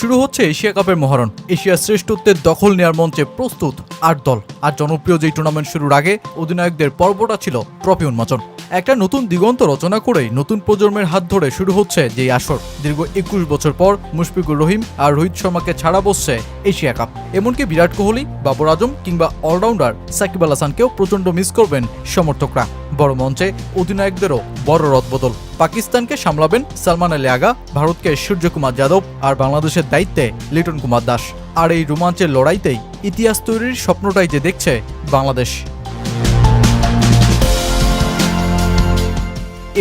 শুরু হচ্ছে এশিয়া কাপের মহারণ। এশিয়ার শ্রেষ্ঠত্বের দখল নেওয়ার মঞ্চে প্রস্তুত আট দল। আর জনপ্রিয় যেই টুর্নামেন্ট শুরুর আগে, অধিনায়কদের পর্বটা ছিল ট্রফি উন্মোচন। একটা নতুন দিগন্ত রচনা করেই নতুন প্রজন্মের হাত ধরে শুরু হচ্ছে যেই আসর। দীর্ঘ একুশ বছর পর মুশফিকুর রহিম আর রোহিত শর্মাকে ছাড়া বসছে এশিয়া কাপ। এমনকি বিরাট কোহলি, বাবর আজম কিংবা অলরাউন্ডার সাকিব আল হাসানকেও প্রচণ্ড মিস করবেন সমর্থকরা। বড় মঞ্চে অধিনায়কদেরও বড় রদবদল পাকিস্তানকে সামলাবেন সালমান আলী আগা, ভারতকে সূর্যকুমার যাদব আর বাংলাদেশের দায়িত্বে লিটন কুমার দাস। আর এই রোমাঞ্চের লড়াইতেই ইতিহাস তৈরির স্বপ্নটাই যে দেখছে বাংলাদেশ।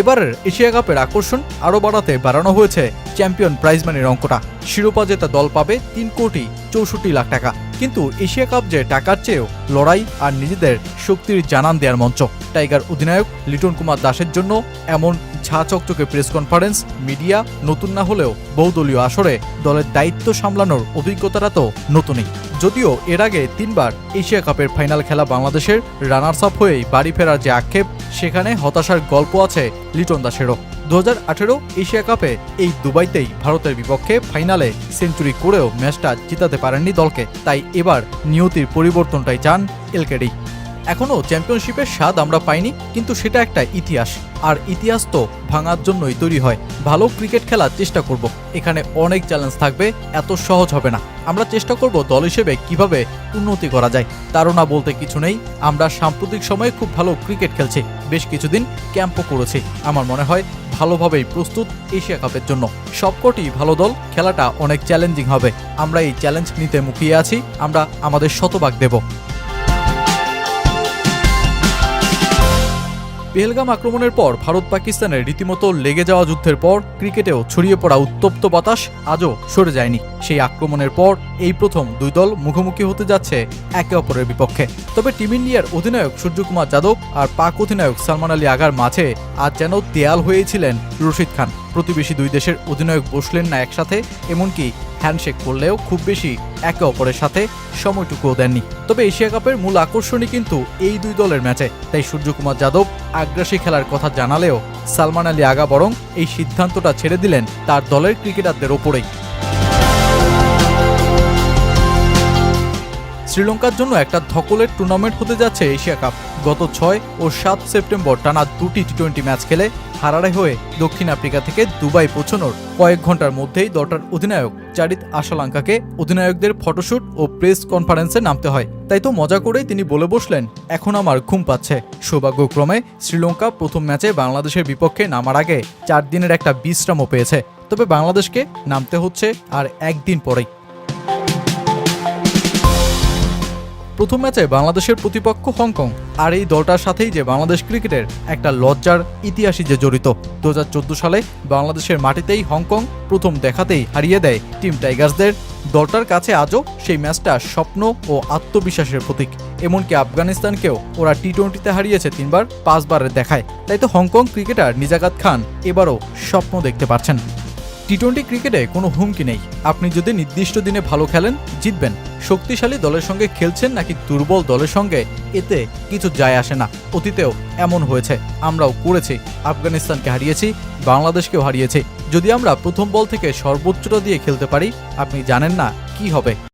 এবারের এশিয়া কাপের আকর্ষণ আরও বাড়াতে বাড়ানো হয়েছে। চ্যাম্পিয়ন প্রাইজ মানির অঙ্কটা। শিরোপা জেতা দল পাবে তিন কোটি চৌষট্টি লাখ টাকা। কিন্তু এশিয়া কাপ যে টাকার চেয়েও লড়াই আর নিজেদের শক্তির জানান দেওয়ার মঞ্চ। টাইগার অধিনায়ক লিটন কুমার দাসের জন্য এমন ঝা চকচকে প্রেস কনফারেন্স মিডিয়া নতুন না হলেও বহুদলীয় আসরে দলের দায়িত্ব সামলানোর অভিজ্ঞতাটা তো নতুনই। যদিও এর আগে তিনবার এশিয়া কাপের ফাইনাল খেলা বাংলাদেশের রানার্স আপ হয়েই বাড়ি ফেরার যে আক্ষেপ, সেখানে হতাশার গল্প আছে লিটন দাসেরও। দু হাজার আঠেরো এশিয়া কাপে এই দুবাইতেই ভারতের বিপক্ষে ফাইনালে সেঞ্চুরি করেও ম্যাচটা জিতাতে পারেননি দলকে। তাই এবার নিয়তির পরিবর্তনটাই চান এলকেডি। এখনও চ্যাম্পিয়নশিপের স্বাদ আমরা পাইনি, কিন্তু সেটা একটা ইতিহাস। আর ইতিহাস তো ভাঙার জন্যই তৈরি হয়। ভালো ক্রিকেট খেলার চেষ্টা করব। এখানে অনেক চ্যালেঞ্জ থাকবে, এত সহজ হবে না। আমরা চেষ্টা করব দল হিসেবে কীভাবে উন্নতি করা যায়। তারও না বলতে কিছু নেই। আমরা সাম্প্রতিক সময়ে খুব ভালো ক্রিকেট খেলছি। বেশ কিছুদিন ক্যাম্পও করেছি। আমার মনে হয় ভালোভাবেই প্রস্তুত এশিয়া কাপের জন্য। সবকটি ভালো দল খেলাটা অনেক চ্যালেঞ্জিং হবে। আমরা এই চ্যালেঞ্জ নিতে মুখিয়ে আছি। আমরা আমাদের শতভাগ দেব। পেহেলগাম আক্রমণের পর ভারত পাকিস্তানের রীতিমতো লেগে যাওয়া যুদ্ধের পর ক্রিকেটেও ছড়িয়ে পড়া উত্তপ্ত বাতাস আজও সরে যায়নি। সেই আক্রমণের পর এই প্রথম দুই দল মুখোমুখি হতে যাচ্ছে একে অপরের বিপক্ষে। তবে টিম ইন্ডিয়ার অধিনায়ক সূর্যকুমার যাদব আর পাক অধিনায়ক সালমান আলী আগার মাঝে আজ যেন দেয়াল হয়েছিলেন রশিদ খান। প্রতিবেশী দুই দেশের অধিনায়ক বসলেন না একসাথে, এমনকি হ্যান্ডশেক করলেও খুব বেশি একে অপরের সাথে সময়টুকুও দেননি। তবে এশিয়া কাপের মূল আকর্ষণই কিন্তু এই দুই দলের ম্যাচে। তাই সূর্যকুমার যাদব আগ্রাসী খেলার কথা জানালেও সালমান আলী আগা বরং এই সিদ্ধান্তটা ছেড়ে দিলেন তার দলের ক্রিকেটারদের ওপরেই। শ্রীলঙ্কার জন্য একটা ধকলের টুর্নামেন্ট হতে যাচ্ছে এশিয়া কাপ। গত ছয় ও সাত সেপ্টেম্বর টানা দুটি টি টোয়েন্টি ম্যাচ খেলে হারারে হয়ে দক্ষিণ আফ্রিকা থেকে দুবাই পৌঁছানোর কয়েক ঘণ্টার মধ্যেই দলটার অধিনায়ক চারিত আশালাঙ্কাকে অধিনায়কদের ফটোশুট ও প্রেস কনফারেন্সে নামতে হয়। তাই তো মজা করেই তিনি বলে বসলেন, এখন আমার ঘুম পাচ্ছে। সৌভাগ্যক্রমে শ্রীলঙ্কা প্রথম ম্যাচে বাংলাদেশের বিপক্ষে নামার আগে চার দিনের একটা বিশ্রামও পেয়েছে। তবে বাংলাদেশকে নামতে হচ্ছে আর একদিন পরেই। প্রথম ম্যাচে বাংলাদেশের প্রতিপক্ষ হংকং, আর এই দলটার সাথেই যে বাংলাদেশ ক্রিকেটের একটা লজ্জার ইতিহাসই যে জড়িত। দু হাজার চোদ্দ সালে বাংলাদেশের মাটিতেই হংকং প্রথম দেখাতেই হারিয়ে দেয় টিম টাইগার্সদের। দলটার কাছে আজও সেই ম্যাচটা স্বপ্ন ও আত্মবিশ্বাসের প্রতীক। এমনকি আফগানিস্তানকেও ওরা টি টোয়েন্টিতে হারিয়েছে তিনবার, পাঁচবারের দেখায়। তাই তো হংকং ক্রিকেটার নিজাকাত খান এবারও স্বপ্ন দেখতে পাচ্ছেন টি টোয়েন্টি ক্রিকেটে কোনো হুমকি নেই। আপনি যদি নির্দিষ্ট দিনে ভালো খেলেন, জিতবেন। শক্তিশালী দলের সঙ্গে খেলছেন নাকি দুর্বল দলের সঙ্গে? এতে কিছু যায় আসে না। অতীতেও এমন হয়েছে। আমরাও করেছি। আফগানিস্তানকে হারিয়েছি বাংলাদেশকেও হারিয়েছি। যদি আমরা প্রথম বল থেকে সর্বোচ্চটা দিয়ে খেলতে পারি, আপনি জানেন না কি হবে।